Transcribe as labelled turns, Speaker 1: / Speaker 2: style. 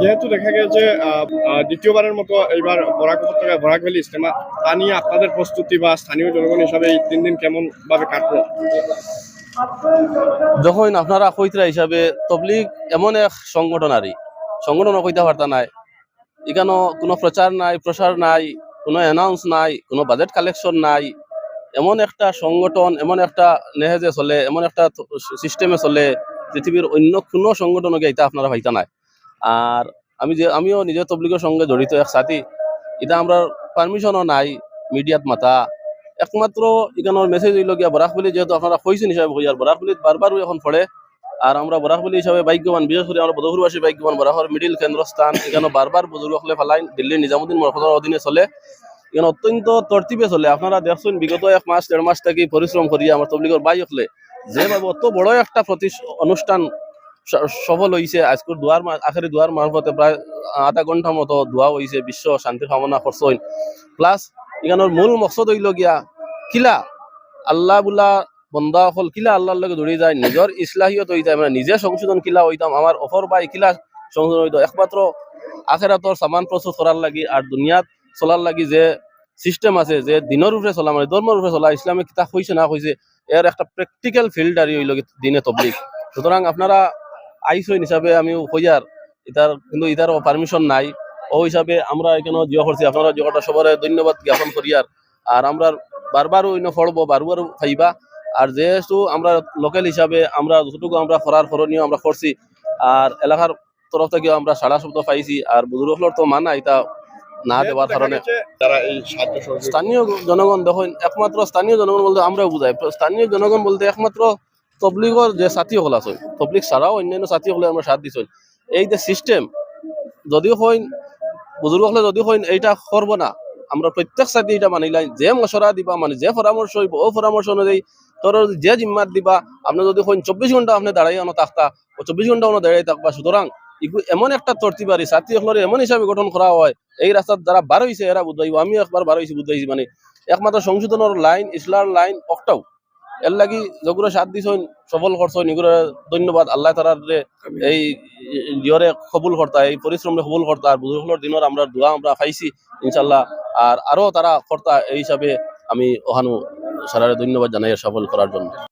Speaker 1: যেহেতু দেখা গেছে দ্বিতীয়বারের মতো এইবার বরাক উপত্যকায় বরাক ভ্যালি ইস্তেমা তা নিয়ে আপনাদের প্রস্তুতি বা স্থানীয় জনগণ হিসাবে এই তিন দিন কেমন ভাবে কাটলো?
Speaker 2: যখন আপনারা কইতরা হিসাবে, তবলিগ এমন এক সংগঠন আরই সংগঠন কইতে পারতা নাই। এখানে কোনো প্রচার নাই, প্রসার নাই, কোনো অ্যানাউন্স নাই, কোনো বাজেট কালেকশন নাই। এমন একটা সংগঠন, এমন একটা নেহেজে চলে, এমন একটা সিস্টেমে চলে, পৃথিবীর অন্য কোনো সংগঠনকে এটা আপনারা পাইতা নাই। আর আমি যে, আমিও নিজে তবলিগের সঙ্গে জড়িত এক সাথী। এটা আমরা পারমিশনও নাই মিডিয়াত মাতা। একমাত্র এখানের মেসেজ হইল গিয়া বরাকবলি যেহেতু আপনারা কইছেন হিসাবে কই আর বরাকবলিত বারবার এখন পড়ে। আর আমরা বরাকবলি হিসাবে ভাগ্যবান, বিশেষ করে আমরা বদগুরুবাসী ভাগ্যবান বরাকর মিডিল কেন্দ্রস্থান, এখানে বারবার বুজুর্গ হলে ফেলাইন, দিল্লি নিজামুদ্দিন মরফদের অধীনে চলে। এখানে অত্যন্ত তর্তিবে চলে। আপনারা দেখছেন, বিগত এক মাস, দেড় মাস থেকে পরিশ্রম করিয়া আমার তবলিগর বাই হলে যেভাবে অত বড় একটা প্রতি অনুষ্ঠান সফল হয়েছে আজকের দুয়ার আখেরি দুয়ার মারফতে প্রায় আধা ঘণ্টা মতো দোয়া হয়েছে বিশ্ব শান্তি কামনা করছেন প্লাস এখানের মূল মকসদ হইল গিয়া, কিলা, আল্লাহ বুলা বন্দা হল কিলা আল্লাহর লগে দৌড়ি যায় নিজের ইসলাহিয়ত হয়ে যায় মানে নিজে সংশোধন কিলা হইতাম আমার অফর বাই কিলা সংশোধন হইতো একমাত্র আখেরাতর সামান প্রস্তুত করার লাগি আর দুনিয়াত চলার লাগি যে সিস্টেম আছে, যে দিনের উপরে চলা মানে ধর্মের উপরে চলা ইসলামে কিতা হয়েছে না হয়েছে এর একটা প্র্যাকটিক্যাল ফিল্ড আর দিনে তবলিক সুতরাং আপনারা আইসইন হিসাবে আমি হইয়ার ইতার কিন্তু ইতার পারমিশন নাই। ও হিসাবে আমরা এখানে জিয়া করছি। আপনারা জিয়াটা সবার ধন্যবাদ জ্ঞাপন করিয়ার আর। আমরা বারবার অন্য ফড়বো বারবার খাইবা। আর যেহেতু আমরা লোকাল হিসাবে আমরা যতটুকু আমরা করার করণীয় আমরা করছি। আর এলাকার তরফ থেকে আমরা সারা শব্দ পাইছি। আর বুজুর্গর তো মানা এটা না দেওয়ার কারণে। স্থানীয় জনগণ দেখুন একমাত্র স্থানীয় জনগণ বলতে আমরাও বুঝাই। স্থানীয় জনগণ বলতে একমাত্র তবলিগর যে সাথী হল আছে, তবলিগ ছাড়াও অন্যান্য সাথী হলে আমরা সাথ দিচ্ছি এই যে সিস্টেম যদিও হইন বুজুর্গ হলে যদিও হইন এইটা করব না। আমরা প্রত্যেক সাথী এটা মানিলাই যে মশরা দিবা মানে যে পরামর্শ হইব ও পরামর্শ অনুযায়ী তোর যে জিম্মাত দিবা আপনি যদি হইন চব্বিশ ঘণ্টা আপনি দাঁড়াই আনো থাকতা ও চব্বিশ ঘণ্টা আপনি দাঁড়াই থাকবা। সুতরাং এমন একটা তর্তিবারি সাথী হলের এমন হিসাবে গঠন করা হয়, এই রাস্তার যারা বার হয়েছে এরা বুঝাইব আমি একবার বার হয়েছি বুঝাইছি মানে একমাত্র সংশোধনের লাইন ইসলার লাইন অকটাও। এর লাগি যগুলো সাথ দিছইন সফল করছইন এগুলো ধন্যবাদ। আল্লাহ তালার এই ইয়রে কবুল কর্তা এই পরিশ্রমে কবুল কর্তা আর বুজুর্গর দিনের আমরা দোয়া আমরা পাইছি ইনশাল্লাহ আর আরও তারা কর্তা এই হিসাবে আমি ওহানু সারারে ধন্যবাদ জানাই সফল করার জন্য।